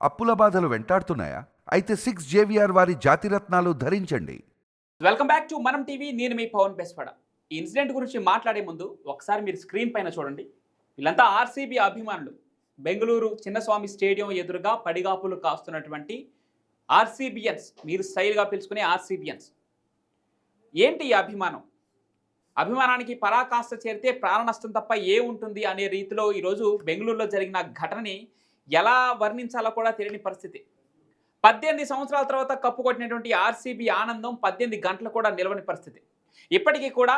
అప్పుల బాధలు వెంటాడుతున్నాయా? అయితే సిక్స్ జేవిఆర్ వారి జాతిరత్నాలు ధరించండి. Welcome back to Manam TV. నేను మీ పవన్ బెస్పడ ఈ ఇన్సిడెంట్ గురించి మాట్లాడే ముందు ఒకసారి మీరు స్క్రీన్ పైన చూడండి. వీళ్ళంతా ఆర్సీబీ అభిమానులు. బెంగళూరు చిన్నస్వామి స్టేడియం ఎదురుగా పడిగాపులు కాస్తున్నటువంటి ఆర్సీబియన్స్. మీరు స్టైల్గా పిలుచుకునే ఆర్సీబియన్స్. ఏంటి ఈ అభిమానం? అభిమానానికి పరాకాష్ట చేరితే ప్రాణ నష్టం తప్ప ఏ ఉంటుంది అనే రీతిలో ఈరోజు బెంగళూరులో జరిగిన ఘటనని ఎలా వర్ణించాలో కూడా తెలియని పరిస్థితి. పద్దెనిమిది సంవత్సరాల తర్వాత కప్పు కొట్టినటువంటి ఆర్సీబీ ఆనందం పద్దెనిమిది గంటలు కూడా నిలవని పరిస్థితి. ఇప్పటికీ కూడా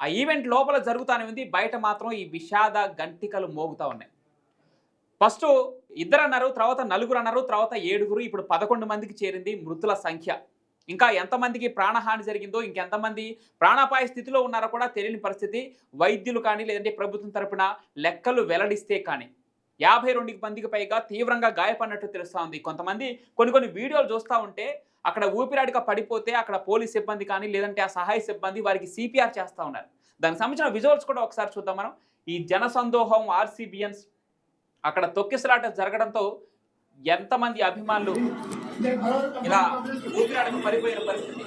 ఆ ఈవెంట్ లోపల జరుగుతూనే ఉంది బయట మాత్రం ఈ విషాద గంటికలు మోగుతూ ఉన్నాయి. ఫస్ట్ ఇద్దరు అన్నారు తర్వాత నలుగురు అన్నారు తర్వాత ఏడుగురు ఇప్పుడు పదకొండు మందికి చేరింది మృతుల సంఖ్య. ఇంకా ఎంతమందికి ప్రాణహాని జరిగిందో ఇంకెంతమంది ప్రాణాపాయ స్థితిలో ఉన్నారో కూడా తెలియని పరిస్థితి. వైద్యులు కానీ లేదంటే ప్రభుత్వం తరపున లెక్కలు వెల్లడిస్తే కానీ. యాభై రెండు మందికి పైగా తీవ్రంగా గాయపడినట్టు తెలుస్తోంది. కొంతమంది కొన్ని కొన్ని వీడియోలు చూస్తూ ఉంటే అక్కడ ఊపిరాడిగా పడిపోతే అక్కడ పోలీస్ సిబ్బంది కానీ లేదంటే ఆ సహాయ సిబ్బంది వారికి సిపిఆర్ చేస్తూ ఉన్నారు. దానికి సంబంధించిన విజువల్స్ కూడా ఒకసారి చూద్దాం మనం. ఈ జనసందోహం ఆర్సీబియన్స్ అక్కడ తొక్కిసలాట జరగడంతో ఎంతమంది అభిమానులు ఇలా ఊపిరాడకు పడిపోయిన పరిస్థితి.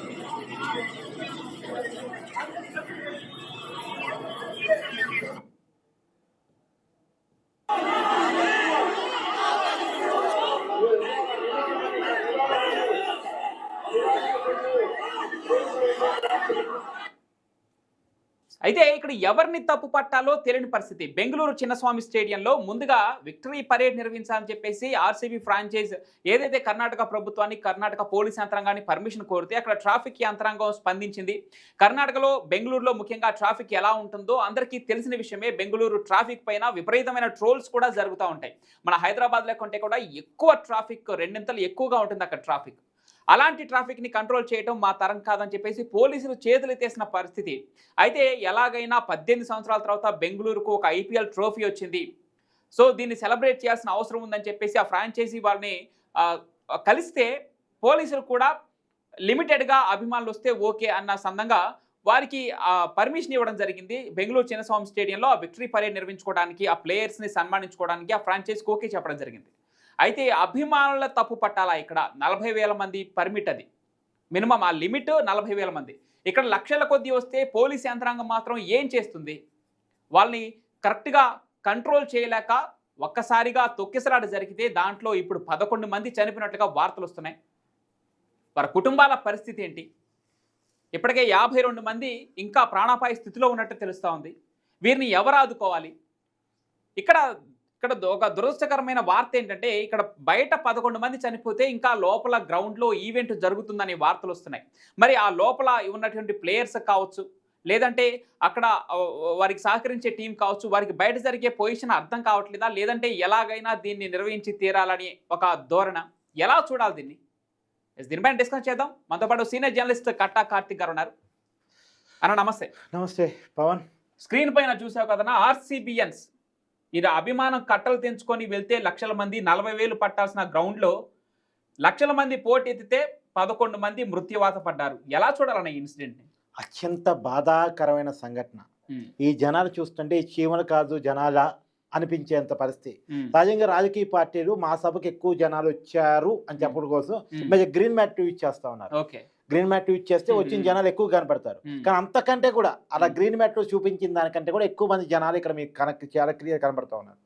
అయితే ఇక్కడ ఎవరిని తప్పు పట్టాలో తెలియని పరిస్థితి. బెంగళూరు చిన్నస్వామి స్టేడియంలో ముందుగా విక్టరీ పరేడ్ నిర్వహించాలని చెప్పేసి ఆర్సీబీ ఫ్రాంచైజ్ ఏదైతే కర్ణాటక ప్రభుత్వాన్ని కర్ణాటక పోలీస్ యంత్రాంగాన్ని పర్మిషన్ కోరితే అక్కడ ట్రాఫిక్ యంత్రాంగం స్పందించింది. కర్ణాటకలో బెంగళూరులో ముఖ్యంగా ట్రాఫిక్ ఎలా ఉంటుందో అందరికీ తెలిసిన విషయమే. బెంగళూరు ట్రాఫిక్ పైన విపరీతమైన ట్రోల్స్ కూడా జరుగుతూ ఉంటాయి. మన హైదరాబాద్లో కంటే కూడా ఎక్కువ ట్రాఫిక్ రెండింతలు ఎక్కువగా ఉంటుంది అక్కడ ట్రాఫిక్. అలాంటి ట్రాఫిక్ని కంట్రోల్ చేయడం మా తరం కాదని చెప్పేసి పోలీసులు చేతులు ఎత్తేసిన పరిస్థితి. అయితే ఎలాగైనా పద్దెనిమిది సంవత్సరాల తర్వాత బెంగళూరుకు ఒక ఐపీఎల్ ట్రోఫీ వచ్చింది. సో దీన్ని సెలబ్రేట్ చేయాల్సిన అవసరం ఉందని చెప్పేసి ఆ ఫ్రాంచైజీ వారిని కలిస్తే పోలీసులు కూడా లిమిటెడ్గా అభిమానులు వస్తే ఓకే అన్న సందంగా వారికి పర్మిషన్ ఇవ్వడం జరిగింది. బెంగళూరు చిన్నస్వామి స్టేడియంలో ఆ విక్టరీ పరేడ్ నిర్వహించుకోవడానికి ఆ ప్లేయర్స్ని సన్మానించుకోవడానికి ఆ ఫ్రాంచైజీకి ఓకే చెప్పడం జరిగింది. అయితే అభిమానుల తప్పు పట్టాలా ఇక్కడ? నలభై వేల మంది పర్మిట్ అది. మినిమం ఆ లిమిట్ నలభై వేల మంది. ఇక్కడ లక్షల కొద్దీ వస్తే పోలీస్ యంత్రాంగం మాత్రం ఏం చేస్తుంది? వాళ్ళని కరెక్ట్గా కంట్రోల్ చేయలేక ఒక్కసారిగా తొక్కిసలాట జరిగితే దాంట్లో ఇప్పుడు పదకొండు మంది చనిపోయినట్లుగా వార్తలు వస్తున్నాయి. వారి కుటుంబాల పరిస్థితి ఏంటి? ఇప్పటికే యాభై రెండు మంది ఇంకా ప్రాణాపాయ స్థితిలో ఉన్నట్టు తెలుస్తూ ఉంది. వీరిని ఎవరు ఆదుకోవాలి? ఇక్కడ ఇక్కడ ఒక దురదృష్టకరమైన వార్త ఏంటంటే ఇక్కడ బయట పదకొండు మంది చనిపోతే ఇంకా లోపల గ్రౌండ్లో ఈవెంట్ జరుగుతుందనే వార్తలు వస్తున్నాయి. మరి ఆ లోపల ఉన్నటువంటి ప్లేయర్స్ కావచ్చు లేదంటే అక్కడ వారికి సహకరించే టీం కావచ్చు వారికి బయట జరిగే పొజిషన్ అర్థం కావట్లేదా లేదంటే ఎలాగైనా దీన్ని నిర్వహించి తీరాలని ఒక ధోరణ. ఎలా చూడాలి దీన్ని? దీనిపైన డిస్కస్ చేద్దాం. మనతో పాటు సీనియర్ జర్నలిస్ట్ కట్టా కార్తిక్ గారు ఉన్నారు. అన్న నమస్తే. నమస్తే పవన్. స్క్రీన్ పైన చూసావు కదన్నా ఆర్సీబియన్స్ ఇది అభిమానం కట్టలు తెంచుకొని వెళ్తే లక్షల మంది నలభై వేలు పట్టాల్సిన గ్రౌండ్లో లక్షల మంది పోటీ ఎత్తితే పదకొండు మంది మృత్యువాత పడ్డారు. ఎలా చూడాలన్న ఇన్సిడెంట్ని అత్యంత బాధాకరమైన సంఘటన. ఈ జనాలు చూస్తుంటే ఈ చీమలు కాదు జనాల అనిపించేంత పరిస్థితి. సహజంగా రాజకీయ పార్టీలు మా సభకు ఎక్కువ జనాలు వచ్చారు అని చెప్పడం కోసం గ్రీన్ మ్యాట్ ట్వీట్ చేస్తా ఉన్నారు. ఓకే. గ్రీన్ మ్యాట్ ట్వీట్ చేస్తే Hmm. వచ్చిన జనాలు ఎక్కువ కనపడతారు. కానీ అంతకంటే కూడా అలా గ్రీన్ మ్యాట్లో చూపించిన దానికంటే కూడా ఎక్కువ మంది జనాలు ఇక్కడ మీకు కనెక్ట్ చాలా క్లియర్ కనబడతా ఉన్నారు.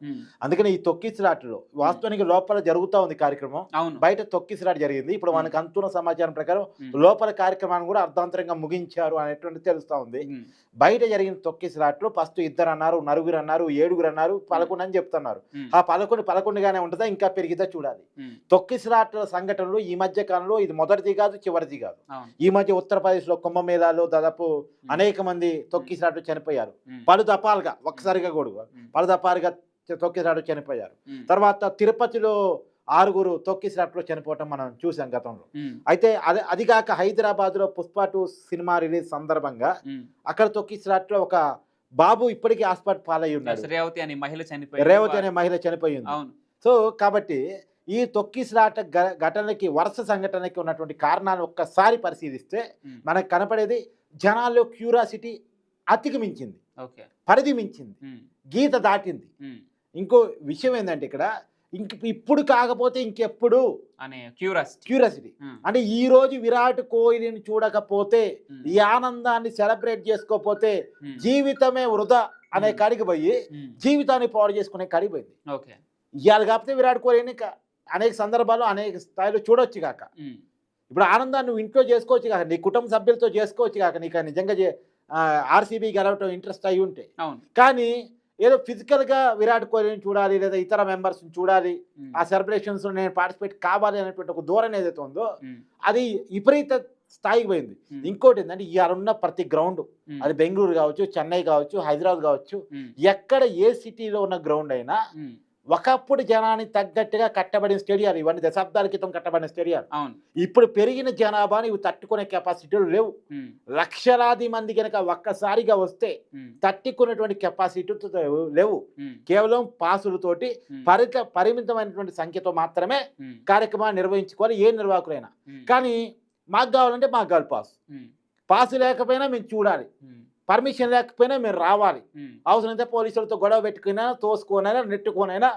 అందుకని ఈ తొక్కిసలాటలో వాస్తవానికి లోపల జరుగుతా ఉంది కార్యక్రమం. బయట తొక్కిసలాట జరిగింది. ఇప్పుడు Hmm. మనకు అంతున్న సమాచారం ప్రకారం Hmm. లోపల కార్యక్రమాన్ని కూడా అర్ధాంతరంగా ముగించారు అనేటువంటి తెలుస్తా ఉంది. బయట జరిగిన తొక్కిసలాట్లో ఫస్ట్ ఇద్దరు అన్నారు నలుగురు అన్నారు ఏడుగురు అన్నారు పదకొండు అని చెప్తున్నారు. ఆ పదకొండు పదకొండుగానే ఉంటుందా? ఇంకా పెరిగితే చూడాలి. ఉమ్. తొక్కిసలాట సంఘటనలు ఈ మధ్య కాలంలో ఇది మొదటిది కాదు చివరిది కాదు. ఈ మధ్య ఉత్తరప్రదేశ్లో కుంభమేళాలో దాదాపు అనేక మంది తొక్కిసలాట్లు చనిపోయారు. పలు దపాలుగా ఒక్కసారిగా కూడా. పలు దపాలుగా తొక్కిసలాట్లు చనిపోయారు. తర్వాత తిరుపతిలో ఆరుగురు తొక్కిసలాట్లో చనిపోవటం మనం చూసాం గతంలో. అయితే అది అది కాక హైదరాబాద్లో పుష్ప టూ సినిమా రిలీజ్ సందర్భంగా. అక్కడ తొక్కిసలాట్లో ఒక బాబు ఇప్పటికీ హాస్పిటల్ పాలై ఉన్నాడు. రేవతి అనే మహిళ చనిపోయింది. రేవతి అనే మహిళ చనిపోయింది. సో కాబట్టి ఈ తొక్కిసలాట గ- ఘటనకి వరుస సంఘటనకి ఉన్నటువంటి కారణాలు ఒక్కసారి పరిశీలిస్తే. మనకు కనపడేది జనాల్లో క్యూరాసిటీ అతికి మించింది పరిధి మించింది. గీత దాటింది. ఇంకో విషయం ఏంటంటే ఇక్కడ ఇంక ఇప్పుడు కాకపోతే ఇంకెప్పుడు అనే క్యూరియాసిటీ క్యూరియాసిటీ అంటే ఈ రోజు విరాట్ కోహ్లీని చూడకపోతే ఈ ఆనందాన్ని సెలబ్రేట్ చేసుకోకపోతే జీవితమే వృధా అనే Hmm. కాడికి పోయి జీవితాన్ని పాడు చేసుకునే కాడికి పోయింది. ఓకే. ఇవాళ కాకపోతే విరాట్ కోహ్లీని అనేక సందర్భాల్లో అనేక స్థాయిలో చూడొచ్చు కాక ఇప్పుడు ఆనందాన్ని నువ్వు ఇంట్లో చేసుకోవచ్చు కాక నీ కుటుంబ సభ్యులతో చేసుకోవచ్చు కాక నీకు నిజంగా ఆర్సీబీ గెలవటం ఇంట్రెస్ట్ అయి ఉంటే. కానీ ఏదో ఫిజికల్గా విరాట్ కోహ్లీని చూడాలి లేదా ఇతర మెంబర్స్ని చూడాలి ఆ సెలబ్రేషన్స్ నేను పార్టిసిపేట్ కావాలి అనేటువంటి ఒక ధోరణి ఏదైతే ఉందో అది విపరీత స్థాయికి పోయింది. ఇంకోటి ఏంటంటే ఇవాళ ఉన్న ప్రతి గ్రౌండ్ అది బెంగళూరు కావచ్చు చెన్నై కావచ్చు హైదరాబాద్ కావచ్చు ఎక్కడ ఏ సిటీలో ఉన్న గ్రౌండ్ అయినా ఒకప్పుడు జనానికి తగ్గట్టుగా కట్టబడిన స్టేడియాలు ఇవన్నీ దశాబ్దాల క్రితం కట్టబడిన స్టేడియాలు. అవును. ఇప్పుడు పెరిగిన జనాభాని ఇవి తట్టుకునే కెపాసిటీలు లేవు. లక్షలాది మంది కనుక ఒక్కసారిగా వస్తే తట్టుకునేటువంటి కెపాసిటీ లేవు. కేవలం పాసులతోటి పరిత పరిమితమైనటువంటి సంఖ్యతో మాత్రమే కార్యక్రమాన్ని నిర్వహించుకోవాలి ఏ నిర్వాహకులైనా. కానీ మాకు కావాలంటే మాకు కావాలి పాస్. పాసు లేకపోయినా మేము చూడాలి. పర్మిషన్ లేకపోయినా మేము రావాలి. అవసరమైతే పోలీసులతో గొడవ పెట్టుకున్నా తోసుకోనైనా నెట్టుకోనైనా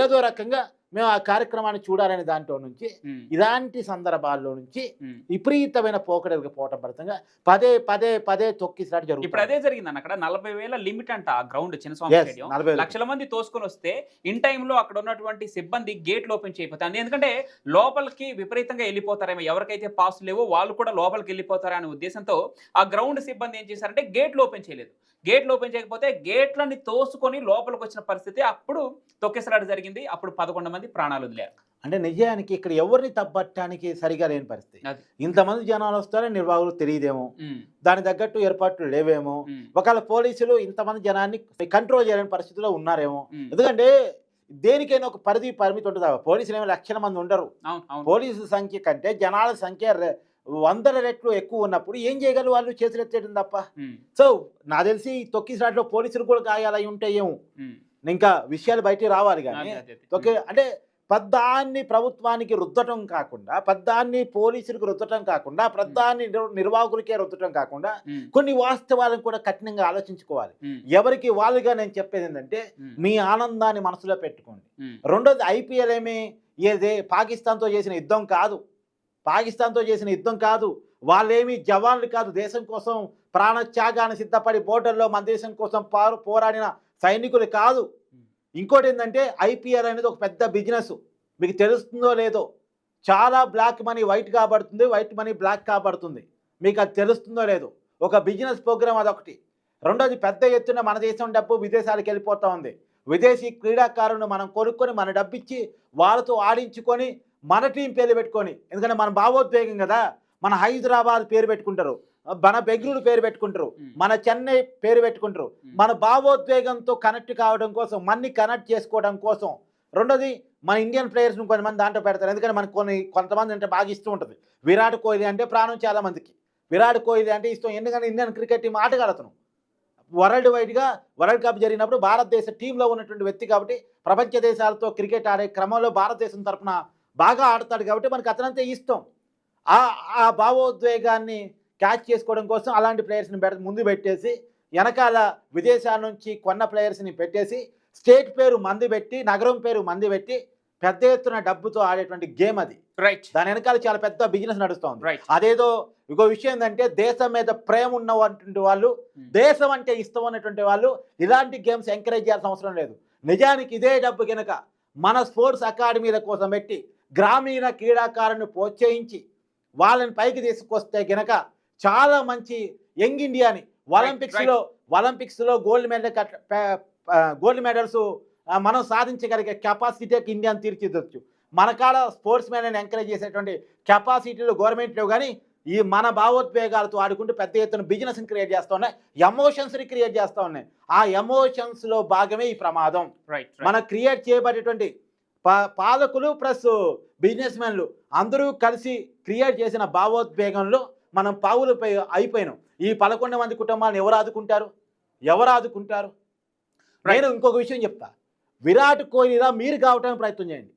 ఏదో రకంగా మేము ఆ కార్యక్రమాన్ని చూడాలనే దాంట్లో నుంచి ఇలాంటి సందర్భాల్లో నుంచి. విపరీతమైన పోకడలకు పోవటం ఫలితంగా పదే పదే పదే ఇప్పుడు జరుగుతుంది అదే జరిగింది అక్కడ నలభై వేల లిమిట్ అంట ఆ గ్రౌండ్ చిన్నస్వామి. లక్షల మంది తోసుకొని వస్తే ఇన్ టైంలో అక్కడ ఉన్నటువంటి సిబ్బంది గేట్లు ఓపెన్ చేయకపోతే ఎందుకంటే లోపలికి విపరీతంగా వెళ్ళిపోతారేమో ఎవరికైతే పాస్ లేవో వాళ్ళు కూడా లోపలికి వెళ్ళిపోతారనే ఉద్దేశంతో ఆ గ్రౌండ్ సిబ్బంది ఏం చేశారంటే గేట్లు ఓపెన్ చేయలేదు గేట్లు ఓపెన్ చేయకపోతే గేట్లని తోసుకొని లోపలికి వచ్చిన పరిస్థితి అప్పుడు తొక్కేసలాట జరిగింది. అప్పుడు పదకొండు మంది ప్రాణాలు వదిలారు. అంటే నిజానికి ఇక్కడ ఎవరిని తప్పట్టడానికి సరిగా లేని పరిస్థితి. ఇంతమంది జనాలు వస్తారని నిర్వాహకులు తెలియదేమో. దాని తగ్గట్టు ఏర్పాట్లు లేవేమో. ఒకవేళ పోలీసులు ఇంతమంది జనాన్ని కంట్రోల్ చేయలేని పరిస్థితిలో ఉన్నారేమో. ఎందుకంటే దేనికైనా ఒక పరిధి పరిమితి ఉంటుంది. పోలీసులు ఏమో లక్షల మంది ఉండరు. అవును అవును. పోలీసు సంఖ్య కంటే జనాల సంఖ్య వందల రెట్లు ఎక్కువ ఉన్నప్పుడు ఏం చేయగలరు వాళ్ళు చేతులు ఎత్తేయడం తప్ప? సో నాకు తెలిసి తొక్కిసలాట్లో పోలీసులు కూడా గాయాలై ఉంటాయేమో ఉమ్. ఇంకా విషయాలు బయటికి రావాలి కానీ. తొక్కి అంటే పెద్దాన్ని ప్రభుత్వానికి రుద్దటం కాకుండా పెద్దాన్ని పోలీసులకు రుద్దటం కాకుండా పెద్దాన్ని నిర్- నిర్వాహకులకే రుద్దటం కాకుండా కొన్ని వాస్తవాలను కూడా కఠినంగా ఆలోచించుకోవాలి. ఎవరికి వాళ్ళుగా నేను చెప్పేది ఏంటంటే మీ ఆనందాన్ని మనసులో పెట్టుకోండి. రెండోది ఐపీఎల్ ఏమి ఏదే పాకిస్తాన్తో చేసిన యుద్ధం కాదు. పాకిస్తాన్తో చేసిన యుద్ధం కాదు వాళ్ళేమి జవాన్లు కాదు దేశం కోసం ప్రాణత్యాగాన్ని సిద్ధపడి బోర్డర్లో మన దేశం కోసం పారు పోరాడిన సైనికులు కాదు. ఇంకోటి ఏంటంటే ఐపీఎల్ అనేది ఒక పెద్ద బిజినెస్. మీకు తెలుస్తుందో లేదో చాలా బ్లాక్ మనీ వైట్ కాబడుతుంది వైట్ మనీ బ్లాక్ కాబడుతుంది. మీకు అది తెలుస్తుందో లేదో ఒక బిజినెస్ ప్రోగ్రామ్ అదొకటి. రెండోది పెద్ద ఎత్తున మన దేశం డబ్బు విదేశాలకు వెళ్ళిపోతూ ఉంది. విదేశీ క్రీడాకారులను మనం కొనుక్కొని మన డబ్బు ఇచ్చి వాళ్ళతో ఆడించుకొని మన టీం పేరు పెట్టుకొని. ఎందుకంటే మన భావోద్వేగం కదా. మన హైదరాబాద్ పేరు పెట్టుకుంటారు. మన బెంగళూరు పేరు పెట్టుకుంటారు. మన చెన్నై పేరు పెట్టుకుంటారు. మన భావోద్వేగంతో కనెక్ట్ కావడం కోసం మన్ని కనెక్ట్ చేసుకోవడం కోసం. రెండోది మన ఇండియన్ ప్లేయర్స్ కొంతమంది దాంట్లో పెడతారు. ఎందుకంటే మనకు కొన్ని కొంతమంది అంటే బాగా ఇష్టం ఉంటుంది. విరాట్ కోహ్లీ అంటే ప్రాణం చాలా మందికి. విరాట్ కోహ్లీ అంటే ఇష్టం. ఎందుకంటే ఇండియన్ క్రికెట్ టీం ఆటగాడతను వరల్డ్ వైడ్గా వరల్డ్ కప్ జరిగినప్పుడు భారతదేశ టీంలో ఉన్నటువంటి వ్యక్తి కాబట్టి ప్రపంచ దేశాలతో క్రికెట్ ఆడే క్రమంలో భారతదేశం తరపున బాగా ఆడతాడు కాబట్టి మనకు అతనంతే ఇష్టం. ఆ ఆ భావోద్వేగాన్ని క్యాచ్ చేసుకోవడం కోసం అలాంటి ప్లేయర్స్ని పెడ ముందు పెట్టేసి వెనకాల విదేశాల నుంచి కొన్న ప్లేయర్స్ని పెట్టేసి స్టేట్ పేరు మంది పెట్టి నగరం పేరు మంది పెట్టి పెద్ద ఎత్తున డబ్బుతో ఆడేటువంటి గేమ్ అది. రైట్ దాని వెనకాల చాలా పెద్ద బిజినెస్ నడుస్తోంది. రైట్ అదేదో ఇంకో విషయం ఏంటంటే దేశం మీద ప్రేమ ఉన్నటువంటి వాళ్ళు దేశం అంటే ఇష్టం ఉన్నటువంటి వాళ్ళు ఇలాంటి గేమ్స్ ఎంకరేజ్ చేయాల్సిన అవసరం లేదు. నిజానికి ఇదే డబ్బు కనుక మన స్పోర్ట్స్ అకాడమీల కోసం పెట్టి గ్రామీణ క్రీడాకారులను ప్రోత్సహించి వాళ్ళని పైకి తీసుకొస్తే గనక చాలా మంచి యంగ్ ఇండియాని ఒలింపిక్స్లో ఒలింపిక్స్లో గోల్డ్ మెడల్ గోల్డ్ మెడల్స్ మనం సాధించగలిగే కెపాసిటీకి ఇండియాని తీర్చిదిద్దచ్చు. మన కాడ స్పోర్ట్స్ మ్యాన్ ఎంకరేజ్ చేసేటువంటి కెపాసిటీలు గవర్నమెంట్ లేవు కానీ ఈ మన భావోద్వేగాలతో ఆడుకుంటూ పెద్ద ఎత్తున బిజినెస్ని క్రియేట్ చేస్తూ ఉన్నాయి. ఎమోషన్స్ని క్రియేట్ చేస్తూ ఉన్నాయి. ఆ ఎమోషన్స్లో భాగమే ఈ ప్రమాదం. మన క్రియేట్ చేయబడేటువంటి పా పాలకులు ప్లస్ బిజినెస్ మెన్లు అందరూ కలిసి క్రియేట్ చేసిన భావోద్వేగంలో మనం పావులు అయిపోయినాం. ఈ పదకొండు మంది కుటుంబాలను ఎవరు ఆదుకుంటారు? ఎవరు ఆదుకుంటారు? నేను ఇంకొక విషయం చెప్తా. విరాట్ కోహ్లీలా మీరు కావటానికి ప్రయత్నం చేయండి.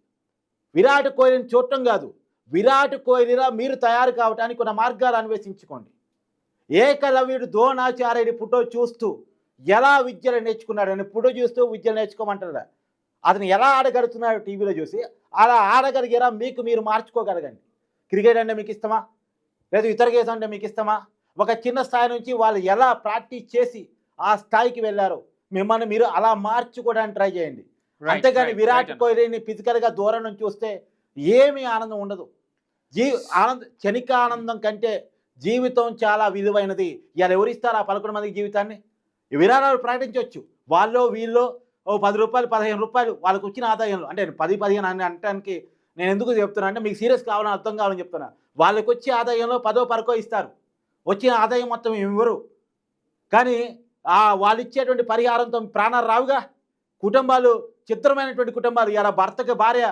విరాట్ కోహ్లీని చూడటం కాదు. విరాట్ కోహ్లీలా మీరు తయారు కావడానికి కొన్ని మార్గాలు అన్వేషించుకోండి. ఏకలవ్యుడు ద్రోణాచార్యుడి ఫోటో చూస్తూ ఎలా విద్యలు నేర్చుకున్నాడని ఫోటో చూస్తూ విద్యలు నేర్చుకోమంటారా? అతను ఎలా ఆడగలుగుతున్నాడో టీవీలో చూసి అలా ఆడగలిగేలా మీకు మీరు మార్చుకోగలగండి. క్రికెట్ అంటే మీకు ఇష్టమా? లేదా ఇతర గేమ్స్ అంటే మీకు ఇష్టమా? ఒక చిన్న స్థాయి నుంచి వాళ్ళు ఎలా ప్రాక్టీస్ చేసి ఆ స్థాయికి వెళ్ళారో మిమ్మల్ని మీరు అలా మార్చుకోవడానికి ట్రై చేయండి. అంతేగాని విరాట్. కోహ్లీని ఫిజికల్గా దూరం నుంచి చూస్తే ఏమీ ఆనందం ఉండదు. జీ ఆనంద క్షణిక ఆనందం కంటే జీవితం చాలా విలువైనది. ఇలా ఎవరిస్తారు ఆ పదకొండు మందికి జీవితాన్ని? విరాళాలు ప్రకటించవచ్చు వాళ్ళు వీళ్ళు ఓ పది రూపాయలు పదిహేను రూపాయలు వాళ్ళకి వచ్చిన ఆదాయంలో. అంటే పది పదిహేను అని అనడానికి నేను ఎందుకు చెప్తున్నా అంటే మీకు సీరియస్ కావాలని అర్థం కావాలని చెప్తున్నా. వాళ్ళకి వచ్చే ఆదాయంలో పదో పరకో ఇస్తారు. వచ్చిన ఆదాయం మొత్తం ఇవ్వరు. కానీ ఆ వాళ్ళు ఇచ్చేటువంటి పరిహారంతో ప్రాణాలు రావుగా. కుటుంబాలు చిత్రమైనటువంటి కుటుంబాలు. ఇలా భర్తకి భార్య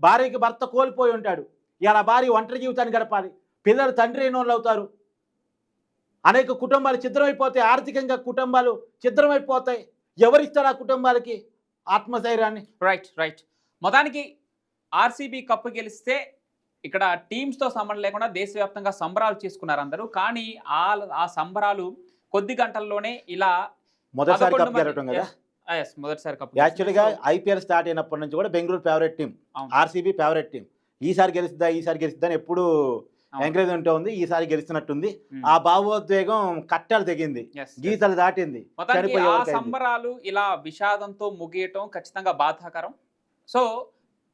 భార్యకి భర్త కోల్పోయి ఉంటాడు. ఇలా భార్య ఒంటరి జీవితాన్ని గడపాలి. పిల్లలు తండ్రి అయిన వాళ్ళు అవుతారు. అనేక కుటుంబాలు చిత్రమైపోతాయి. ఆర్థికంగా కుటుంబాలు చిత్రమైపోతాయి. ఎవరిస్తారు ఆ కుటుంబాలకి ఆత్మధైర్యాన్ని? రైట్ రైట్ మొత్తానికి ఆర్సీబీ కప్పు గెలిస్తే ఇక్కడ టీమ్స్తో సంబంధం లేకుండా దేశవ్యాప్తంగా సంబరాలు చేసుకున్నారు అందరూ. కానీ ఆ ఆ సంబరాలు కొద్ది గంటల్లోనే ఇలా మొదటిసారి 11 కప్ గెలవటం కదా? మొదటిసారి కప్పు యాక్చువల్గా. ఐపీఎల్ స్టార్ట్ అయినప్పటి నుంచి కూడా Bengaluru favourite team. RCB favourite team. ఈసారి గెలుస్తుందా ఈసారి గెలుస్తుందా అని ఎప్పుడు అవును. ఎంకరేజ్ ఉంటూ ఉంది ఈసారి గెలుస్తున్నట్టుంది Hmm. ఆ భావోద్వేగం కట్టలు తెగింది. గీతలు దాటింది. సంబరాలు ఇలా విషాదంతో ముగియటం ఖచ్చితంగా బాధాకరం సో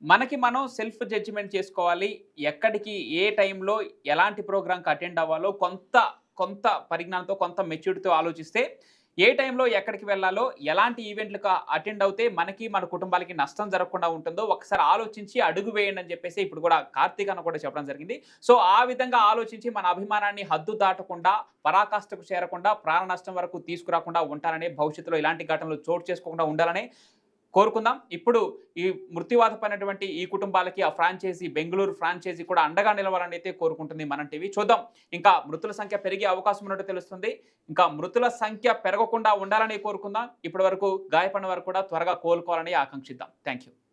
మనకి మనం సెల్ఫ్ జడ్జిమెంట్ చేసుకోవాలి ఎక్కడికి ఏ టైంలో ఎలాంటి ప్రోగ్రామ్కి అటెండ్ అవ్వాలో కొంత కొంత పరిజ్ఞానంతో కొంత మెచ్యూరిటీతో ఆలోచిస్తే ఏ టైంలో ఎక్కడికి వెళ్ళాలో ఎలాంటి ఈవెంట్లకు అటెండ్ అవుతే మనకి మన కుటుంబాలకి నష్టం జరగకుండా ఉంటుందో ఒకసారి ఆలోచించి అడుగు వేయండి అని చెప్పేసి ఇప్పుడు కూడా కార్తీక్ అన్న కూడా చెప్పడం జరిగింది. సో ఆ విధంగా ఆలోచించి మన అభిమానాన్ని హద్దు దాటకుండా పరాకాష్ఠకు చేరకుండా ప్రాణ నష్టం వరకు తీసుకురాకుండా ఉంటారనే భవిష్యత్తులో ఇలాంటి ఘటనలు చోటు చేసుకోకుండా ఉండాలని కోరుకుందాం. ఇప్పుడు ఈ మృత్యువాతపడినటువంటి ఈ కుటుంబాలకి ఆ ఫ్రాంచైజీ బెంగళూరు ఫ్రాంచైజీ కూడా అండగా నిలవాలని అయితే కోరుకుంటుంది మనం టీవీ. చూద్దాం. ఇంకా మృతుల సంఖ్య పెరిగే అవకాశం ఉన్నట్టు తెలుస్తుంది. ఇంకా మృతుల సంఖ్య పెరగకుండా ఉండాలని కోరుకుందాం. ఇప్పటి వరకు గాయపడిన వారు కూడా త్వరగా కోలుకోవాలని ఆకాంక్షిద్దాం. Thank you